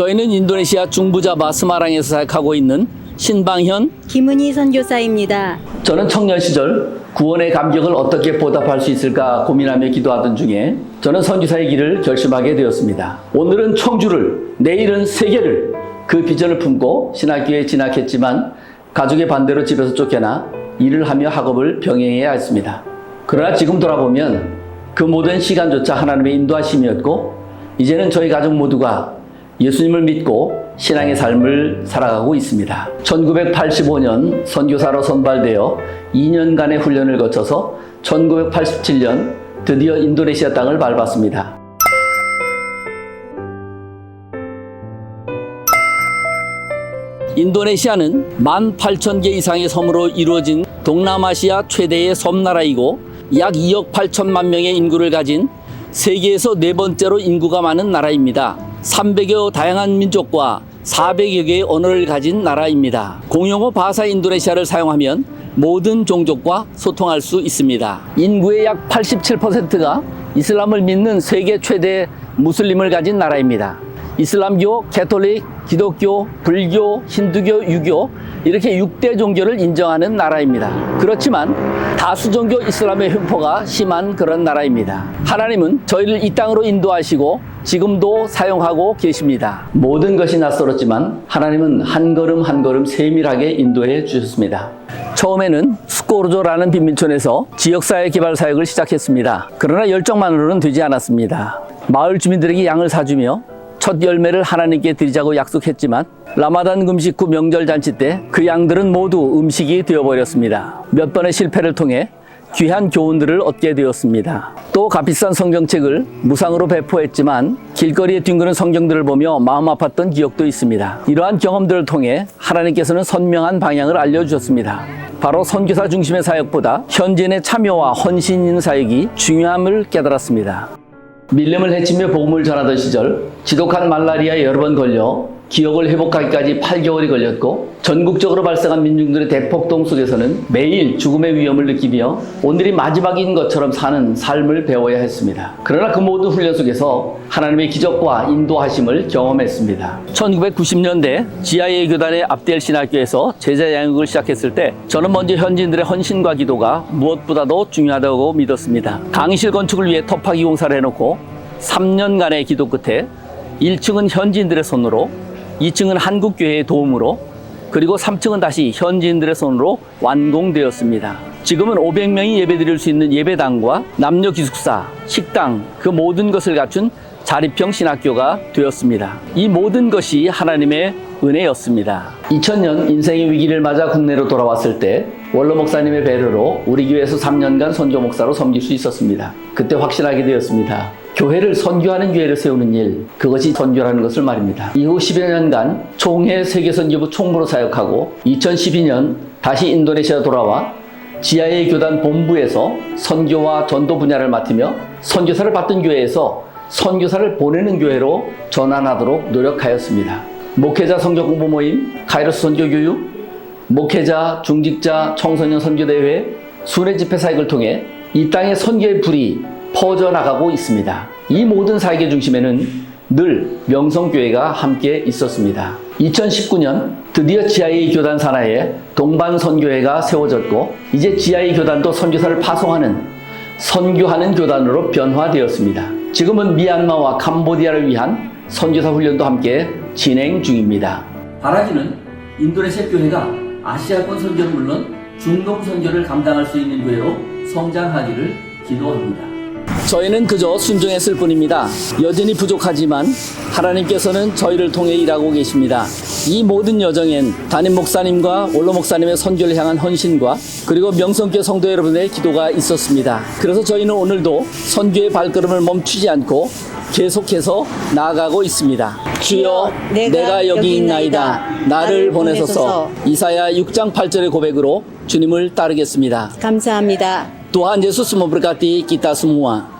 저희는 인도네시아 중부자바 스마랑에서 사역하고 있는 신방현 김은희 선교사입니다. 저는 청년 시절 구원의 감격을 어떻게 보답할 수 있을까 고민하며 기도하던 중에 저는 선교사의 길을 결심하게 되었습니다. 오늘은 청주를, 내일은 세계를 그 비전을 품고 신학교에 진학했지만 가족의 반대로 집에서 쫓겨나 일을 하며 학업을 병행해야 했습니다. 그러나 지금 돌아보면 그 모든 시간조차 하나님의 인도하심이었고 이제는 저희 가족 모두가 예수님을 믿고 신앙의 삶을 살아가고 있습니다. 1985년 선교사로 선발되어 2년간의 훈련을 거쳐서 1987년 드디어 인도네시아 땅을 밟았습니다. 인도네시아는 18,000개 이상의 섬으로 이루어진 동남아시아 최대의 섬나라이고 약 2억 8천만 명의 인구를 가진 세계에서 네 번째로 인구가 많은 나라입니다. 300여 다양한 민족과 400여 개의 언어를 가진 나라입니다. 공용어 바사 인도네시아를 사용하면 모든 종족과 소통할 수 있습니다. 인구의 약 87%가 이슬람을 믿는 세계 최대 무슬림을 가진 나라입니다. 이슬람교, 캐톨릭, 기독교, 불교, 힌두교, 유교 이렇게 6대 종교를 인정하는 나라입니다. 그렇지만 다수 종교 이슬람의 횡포가 심한 그런 나라입니다. 하나님은 저희를 이 땅으로 인도하시고 지금도 사용하고 계십니다. 모든 것이 낯설었지만 하나님은 한 걸음 한 걸음 세밀하게 인도해 주셨습니다. 처음에는 스코르조라는 빈민촌에서 지역사회 개발 사역을 시작했습니다. 그러나 열정만으로는 되지 않았습니다. 마을 주민들에게 양을 사주며 첫 열매를 하나님께 드리자고 약속했지만 라마단 금식 후 명절 잔치 때 그 양들은 모두 음식이 되어버렸습니다. 몇 번의 실패를 통해 귀한 교훈들을 얻게 되었습니다. 또 값비싼 성경책을 무상으로 배포했지만 길거리에 뒹구는 성경들을 보며 마음 아팠던 기억도 있습니다. 이러한 경험들을 통해 하나님께서는 선명한 방향을 알려주셨습니다. 바로 선교사 중심의 사역보다 현지인의 참여와 헌신 있는 사역이 중요함을 깨달았습니다. 밀림을 해치며 복음을 전하던 시절 지독한 말라리아에 여러 번 걸려 기억을 회복하기까지 8개월이 걸렸고 전국적으로 발생한 민중들의 대폭동 속에서는 매일 죽음의 위험을 느끼며 오늘이 마지막인 것처럼 사는 삶을 배워야 했습니다. 그러나 그 모든 훈련 속에서 하나님의 기적과 인도하심을 경험했습니다. 1990년대 GIA 교단의 압델 신학교에서 제자 양육을 시작했을 때 저는 먼저 현지인들의 헌신과 기도가 무엇보다도 중요하다고 믿었습니다. 강의실 건축을 위해 터파기 공사를 해놓고 3년간의 기도 끝에 1층은 현지인들의 손으로 2층은 한국교회의 도움으로 그리고 3층은 다시 현지인들의 손으로 완공되었습니다. 지금은 500명이 예배드릴 수 있는 예배당과 남녀 기숙사, 식당 그 모든 것을 갖춘 자립형 신학교가 되었습니다. 이 모든 것이 하나님의 은혜였습니다. 2000년 인생의 위기를 맞아 국내로 돌아왔을 때 원로 목사님의 배려로 우리 교회에서 3년간 선교 목사로 섬길 수 있었습니다. 그때 확신하게 되었습니다. 교회를 선교하는 교회를 세우는 일, 그것이 선교라는 것을 말입니다. 이후 10여 년간 총회 세계선교부 총무로 사역하고 2012년 다시 인도네시아 돌아와 지하의 교단 본부에서 선교와 전도 분야를 맡으며 선교사를 받던 교회에서 선교사를 보내는 교회로 전환하도록 노력하였습니다. 목회자 성교 공부 모임, 카이로스 선교 교육, 목회자, 중직자, 청소년 선교대회, 순회 집회 사역을 통해 이 땅의 선교의 불이 퍼져나가고 있습니다. 이 모든 사역의 중심에는 늘 명성교회가 함께 있었습니다. 2019년 드디어 지하의 교단 산하에 동반 선교회가 세워졌고 이제 지하의 교단도 선교사를 파송하는 선교하는 교단으로 변화되었습니다. 지금은 미얀마와 캄보디아를 위한 선교사 훈련도 함께 진행 중입니다. 바라지는 인도네시아 교회가 아시아권 선교는 물론 중동 선교를 감당할 수 있는 교회로 성장하기를 기도합니다. 저희는 그저 순종했을 뿐입니다. 여전히 부족하지만 하나님께서는 저희를 통해 일하고 계십니다. 이 모든 여정엔 담임 목사님과 원로 목사님의 선교를 향한 헌신과 그리고 명성교 성도 여러분의 기도가 있었습니다. 그래서 저희는 오늘도 선교의 발걸음을 멈추지 않고 계속해서 나아가고 있습니다. 주여, 내가, 내가 여기 있나이다. 나를. 보내소서. 이사야 6장 8절의 고백으로 주님을 따르겠습니다. 감사합니다. Tuhan Yesus memberkati kita semua.